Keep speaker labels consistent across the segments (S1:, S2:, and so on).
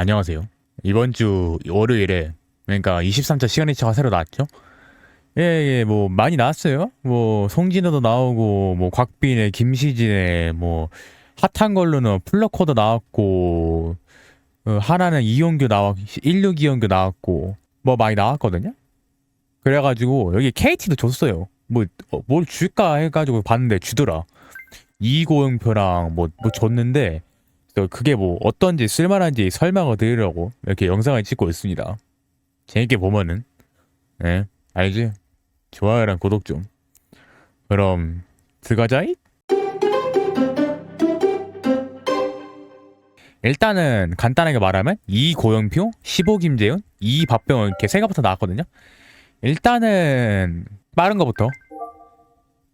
S1: 안녕하세요. 이번 주 월요일에 그러니까 23차 시그니처가 새로 나왔죠? 예, 예, 뭐 많이 나왔어요. 뭐 송진호도 나오고 뭐 곽빈의 김시진의 뭐 핫한 걸로는 플러코도 나왔고 어, 하나는 이용규 나왔 16 이용규 나왔고 뭐 많이 나왔거든요. 그래가지고 여기 KT도 줬어요. 뭐 뭘 줄까 해가지고 봤는데 주더라. 이고용표랑 뭐, 뭐 줬는데 그게 뭐 어떤지 쓸만한지 설명을 드리려고 이렇게 영상을 찍고 있습니다. 재밌게 보면은 네 알지? 좋아요랑 구독 좀. 그럼 들어가자이. 일단은 간단하게 말하면 이 고영표, 15 김재훈, 이 박병원 이렇게 세 가부터 나왔거든요. 일단은 빠른 거부터.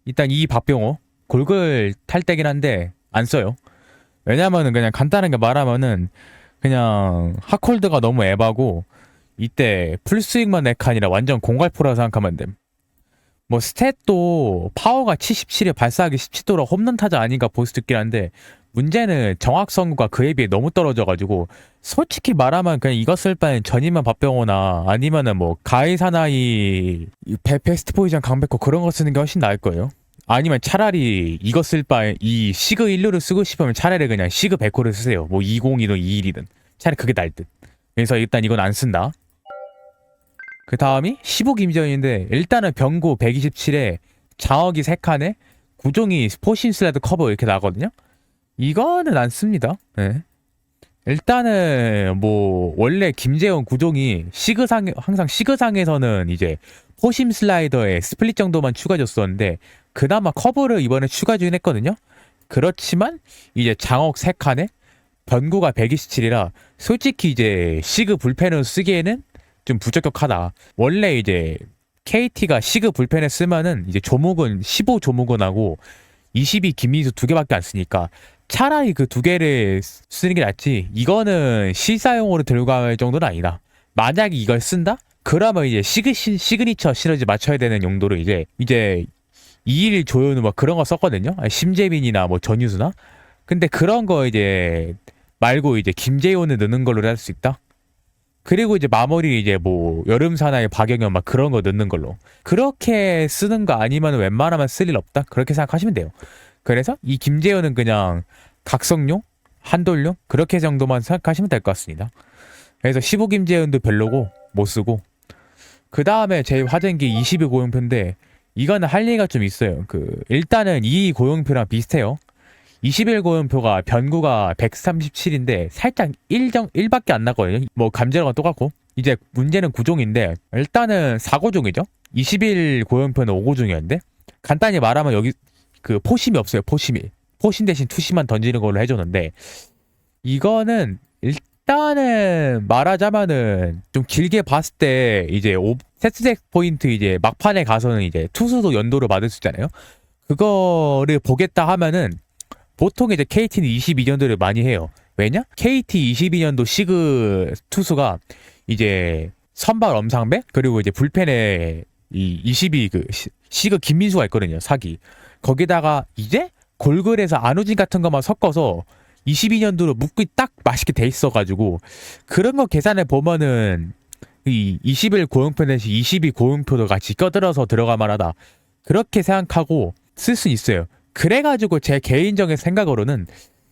S1: 일단 이 박병호 골글 탈 때긴 한데 안 써요. 왜냐면은 그냥 간단하게 말하면은 그냥 하콜드가 너무 에바고 이때 풀스윙만 네칸이라 완전 공갈포라 생각하면 됨. 뭐 스탯도 파워가 77에 발사하기 17도라 홈런 타자 아닌가 볼 수도 있긴 한데 문제는 정확성과 그에 비해 너무 떨어져가지고 솔직히 말하면 그냥 이거 쓸 바엔 전임만 밥병호나 아니면은 뭐 가이 사나이 베, 베스트 포지션 강백호 그런 거 쓰는 게 훨씬 나을 거예요. 아니면 차라리 이거 쓸 바에 이 시그 1루를 쓰고 싶으면 차라리 그냥 시그 100호를 쓰세요. 뭐 20이든 21이든 차라리 그게 나을 듯. 그래서 일단 이건 안 쓴다. 그 다음이 15 김재현인데 일단은 병고 127에 장어기 3칸에 구종이 포신 슬라이드 커버 이렇게 나거든요. 이거는 안 씁니다. 네. 일단은 뭐 원래 김재현 구종이 시그상 항상 시그상에서는 이제 포심 슬라이더에 스플릿 정도만 추가줬었는데 그나마 커버를 이번에 추가 주긴 했거든요. 그렇지만 이제 장옥 3칸에 변구가 127이라 솔직히 이제 시그 불펜을 쓰기에는 좀 부적격하다. 원래 이제 KT가 시그 불펜을 쓰면은 이제 조목은 15 조목은 하고 22 김민수 두 개밖에 안 쓰니까 차라리 그 두 개를 쓰는 게 낫지. 이거는 실사용으로 들고 갈 정도는 아니다. 만약에 이걸 쓴다? 그러면 이제 시그 시, 시그니처 시너지 맞춰야 되는 용도로 이제 이제 2일 조현우 막 그런 거 썼거든요. 심재민이나 뭐 전유수나. 근데 그런 거 이제 말고 이제 김재훈을 넣는 걸로 할 수 있다. 그리고 이제 마무리 이제 뭐 여름 사나이 박영현 막 그런 거 넣는 걸로 그렇게 쓰는 거 아니면 웬만하면 쓸 일 없다 그렇게 생각하시면 돼요. 그래서 이 김재현은 그냥 각성용 한돌용 그렇게 정도만 생각하시면 될 것 같습니다. 그래서 15 김재현도 별로고 못 쓰고 그 다음에 제 화전기 22 고용표인데 이거는 할 얘기가 좀 있어요. 그 일단은 이 고용표랑 비슷해요. 21 고용표가 변구가 137인데 살짝 1정 1밖에 안 나거든요. 뭐 감지랑 똑같고 이제 문제는 구종인데 일단은 4고종이죠. 21 고용표는 5고종이었는데 간단히 말하면 여기 그 포심이 없어요. 포심이 포심 대신 투심만 던지는 걸로 해줬는데 이거는 일 단은 말하자면은 좀 길게 봤을 때 이제 오, 세트색 포인트 이제 막판에 가서는 이제 투수도 연도를 받을 수 있잖아요. 그거를 보겠다 하면은 보통 이제 KT는 22년도를 많이 해요. 왜냐? KT 22년도 시그 투수가 이제 선발 엄상배 그리고 이제 불펜에 이 22 그 시그 김민수가 있거든요. 사기. 거기다가 이제 골글에서 안우진 같은 것만 섞어서 22년도로 묶기 딱 맛있게 돼 있어가지고 그런 거 계산해 보면은 이 21 고용표 대신 22 고용표도 같이 껴들어서 들어갈 만하다. 그렇게 생각하고 쓸 수 있어요. 그래가지고 제 개인적인 생각으로는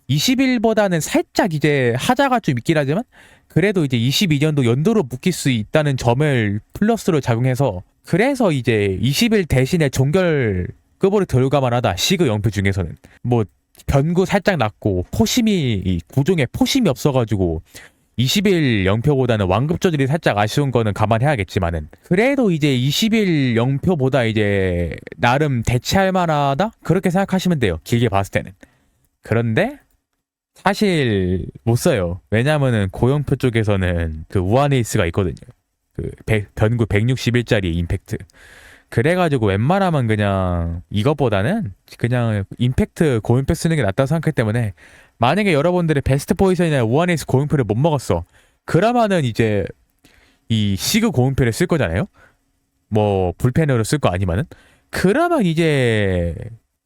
S1: 21보다는 살짝 이제 하자가 좀 있긴 하지만 그래도 이제 22년도 연도로 묶일 수 있다는 점을 플러스로 작용해서 그래서 이제 21 대신에 종결 급으로 들어가만 하다 시그 영표 중에서는 뭐 변구 살짝 낮고 포심이 이 구종에 포심이 없어가지고 20일 영표보다는 완급 조절이 살짝 아쉬운 거는 감안해야겠지만은. 그래도 이제 20일 영표보다 이제 나름 대체할 만하다? 그렇게 생각하시면 돼요. 길게 봤을 때는. 그런데 사실 못 써요. 왜냐면은 고영표 쪽에서는 그 우아네이스가 있거든요. 그 백- 변구 161짜리 임팩트 그래가지고 웬만하면 그냥 이것보다는 그냥 임팩트 고임팩 쓰는 게 낫다고 생각하기 때문에 만약에 여러분들의 베스트 포지션이나 우아네이스 고임표를 못 먹었어. 그러면은 이제 이 시그 고임표를 쓸 거잖아요. 뭐 불펜으로 쓸 거 아니면은. 그러면 이제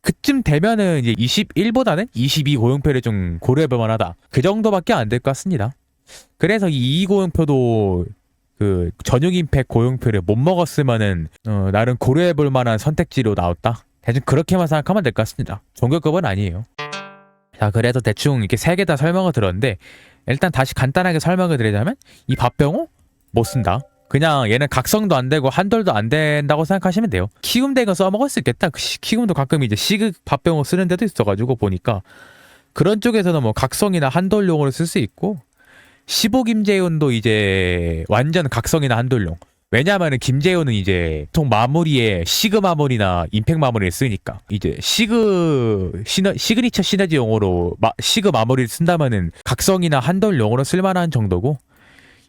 S1: 그쯤 되면은 이제 21보다는 22 고용표를 좀 고려해볼 만하다. 그 정도밖에 안 될 것 같습니다. 그래서 이 이고용표도 그 전용 임팩 고용표를 못 먹었으면은 어, 나름 고려해볼 만한 선택지로 나왔다. 대충 그렇게만 생각하면 될 것 같습니다. 종교급은 아니에요. 자, 그래서 대충 이렇게 세 개 다 설명을 들었는데 일단 다시 간단하게 설명을 드리자면 이 밥병호 못 쓴다. 그냥 얘는 각성도 안 되고 한돌도 안 된다고 생각하시면 돼요. 키움덱은 써먹을 수 있겠다. 그 시- 키움도 가끔 이제 시극 밥병호 쓰는 데도 있어가지고 보니까 그런 쪽에서는 뭐 각성이나 한돌용으로 쓸 수 있고 15 김재훈도 이제 완전 각성이나 한돌용. 왜냐하면은 김재훈은 이제 보통 마무리에 시그 마무리나 임팩 마무리를 쓰니까 이제 시그 시너, 시그니처 시너지용으로 마, 시그 마무리를 쓴다면은 각성이나 한돌용으로 쓸만한 정도고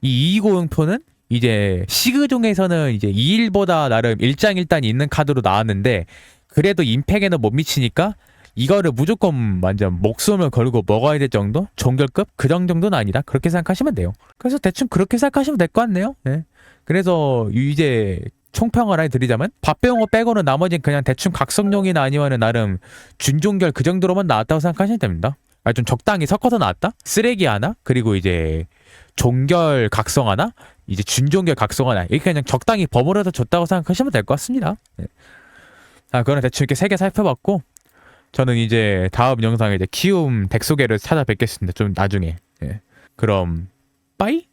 S1: 이 이고용표는 이제 시그 중에서는 이제 2일보다 나름 일장일단이 있는 카드로 나왔는데 그래도 임팩에는 못 미치니까 이거를 무조건 완전 목숨을 걸고 먹어야 될 정도? 종결급? 그 정도는 아니다. 그렇게 생각하시면 돼요. 그래서 대충 그렇게 생각하시면 될 것 같네요. 예. 그래서 이제 총평을 하나 드리자면 밥병호 빼고는 나머지는 그냥 대충 각성용이나 아니면은 나름 준종결 그 정도로만 나왔다고 생각하시면 됩니다. 아, 좀 적당히 섞어서 나왔다? 쓰레기 하나? 그리고 이제 종결 각성 하나? 이제 준종결 각성 하나? 이렇게 그냥 적당히 버무려서 줬다고 생각하시면 될 것 같습니다. 예. 아, 그거는 대충 이렇게 세 개 살펴봤고 저는 이제 다음 영상에 이제 키움 덱 소개를 찾아뵙겠습니다. 좀 나중에. 예. 그럼 빠이?